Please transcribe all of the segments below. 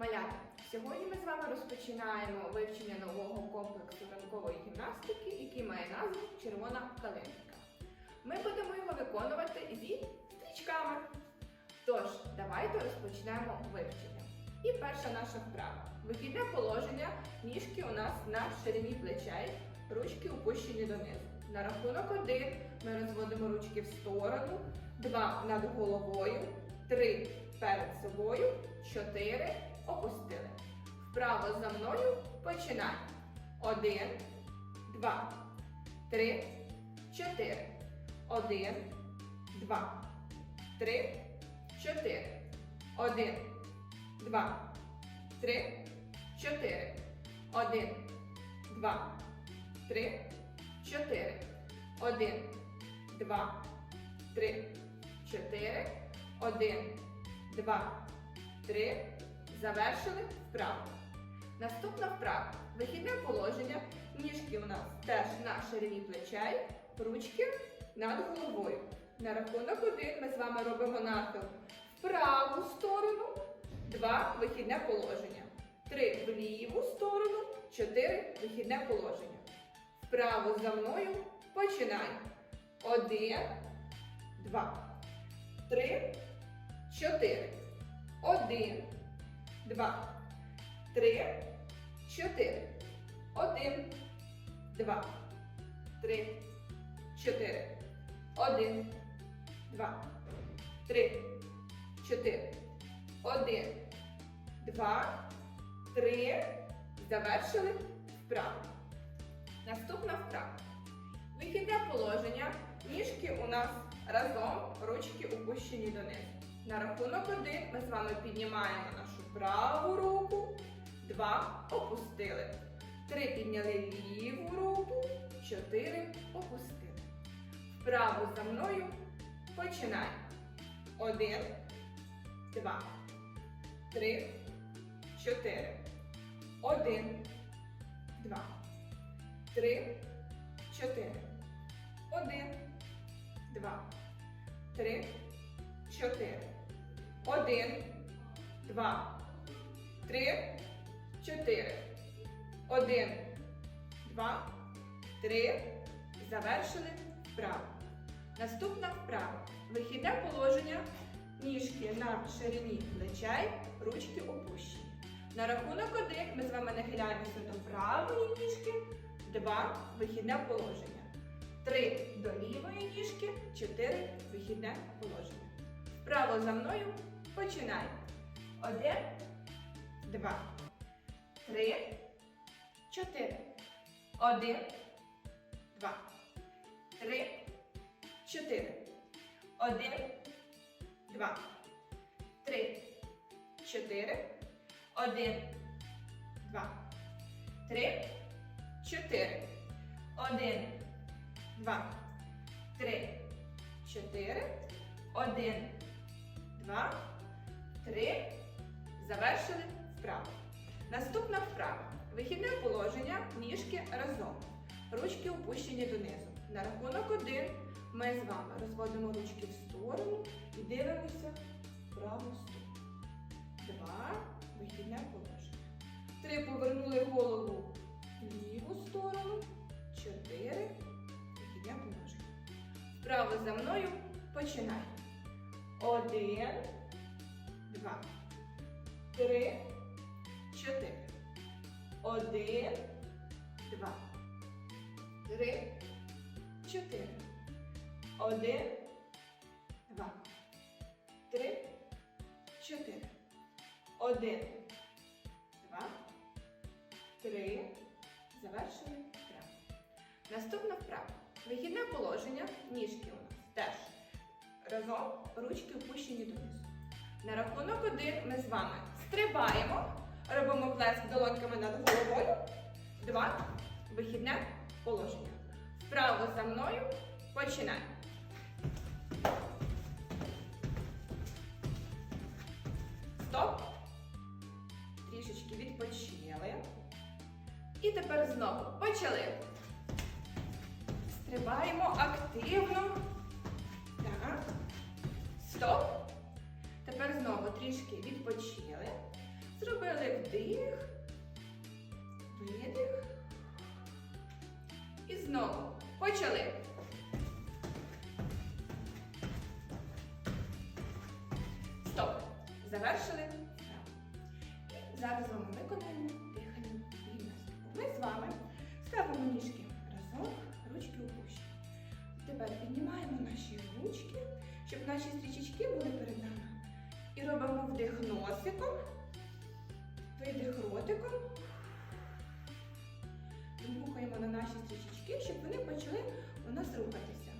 Малята, сьогодні ми з вами розпочинаємо вивчення нового комплексу ранкової гімнастики, який має назву Червона калинка. Ми будемо його виконувати зі стрічками. Тож, давайте розпочнемо вивчення. І перша наша вправа. Вихідне положення, ніжки у нас на ширині плечей, ручки опущені донизу. На рахунок один ми розводимо ручки в сторону, два над головою, три перед собою, чотири опустили. Вправо за мною починай. Один, два, три, чотири. Один, два, три, чотири. Один, два, три, чотири. Один, два, три, чотири. Один, два, три, чотири. Один, два, три. Завершили вправо. Наступна вправа. Вихідне положення. Ніжки у нас теж на ширині плечей, ручки над головою. На рахунок один ми з вами робимо нахил в праву сторону, два вихідне положення. Три в ліву сторону, чотири вихідне положення. Вправо за мною починай. Один, два, три, чотири. Один, два, три, чотири. Один, два, три, чотири. Один, два, три, чотири. Один, два, три. Завершили вправо. Наступна вправа. Вихідне положення. Ніжки у нас разом, ручки опущені донизу. На рахунок один ми з вами піднімаємо нашу праву руку. Два опустили. Три підняли ліву руку. Чотири опустили. Вправо за мною. Починай. Один, два, три, чотири. Один, два, три, чотири. Один, два, три, чотири. Один, два, три, чотири. Один, два, три. Завершили вправо. Наступна вправа. Вихідне положення. Ніжки на ширині плечей, ручки опущені. На рахунок один ми з вами нахиляємося до правої ніжки, два вихідне положення. Три до лівої ніжки, чотири вихідне положення. Вправо за мною. Починай. Один, два, три, чотири. Один, два, три, чотири. Один, два, три, чотири. Один, два, три, чотири. Один, два, три, чотири. Один, два, три. Завершили вправо. Наступна вправа. Вихідне положення, ніжки разом. Ручки опущені донизу. На рахунок один ми з вами розводимо ручки в сторону і дивимося в праву сторону. Два. Вихідне положення. Три повернули голову в ліву сторону. Чотири. Вихідне положення. Вправо за мною починай. Один, два, три, чотири. Один, два, три, чотири. Один, два, три, чотири. Один, два, три. Завершили вправо. Наступна вправа. Вихідне положення. Ніжки у нас теж разом, ручки опущені донизу. На рахунок один ми з вами стрибаємо, робимо плеск долоньками над головою. Два. Вихідне положення. Вправо за мною. Починай. Стоп. Трішечки відпочили. І тепер знову почали. Стрибаємо активно. Так. Стоп. Тепер знову трішки відпочили. Зробили вдих, видих. І знову почали. Стоп. Завершили. І Зараз з вами виконаємо дихання гімнастику. Ми з вами ставимо ніжки. Тепер піднімаємо наші ручки, щоб наші стрічечки були перед нами. І робимо вдих носиком, видих ротиком. Рухаємо на наші стрічечки, щоб вони почали у нас рухатися.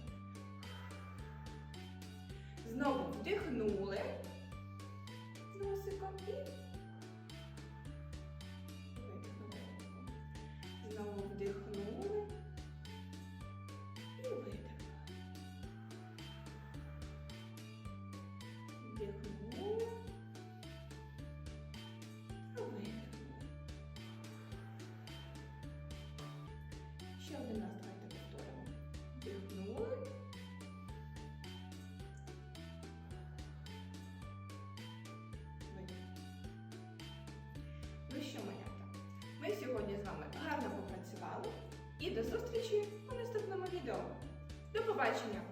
Знову вдихнули з носиком і Вдихнули. та Видихнули. Ще один раз давайте повторимо. Вдихнули. Видихнули. Ну що, малята, ми сьогодні з вами гарно попрацювали і до зустрічі у наступному відео. До побачення!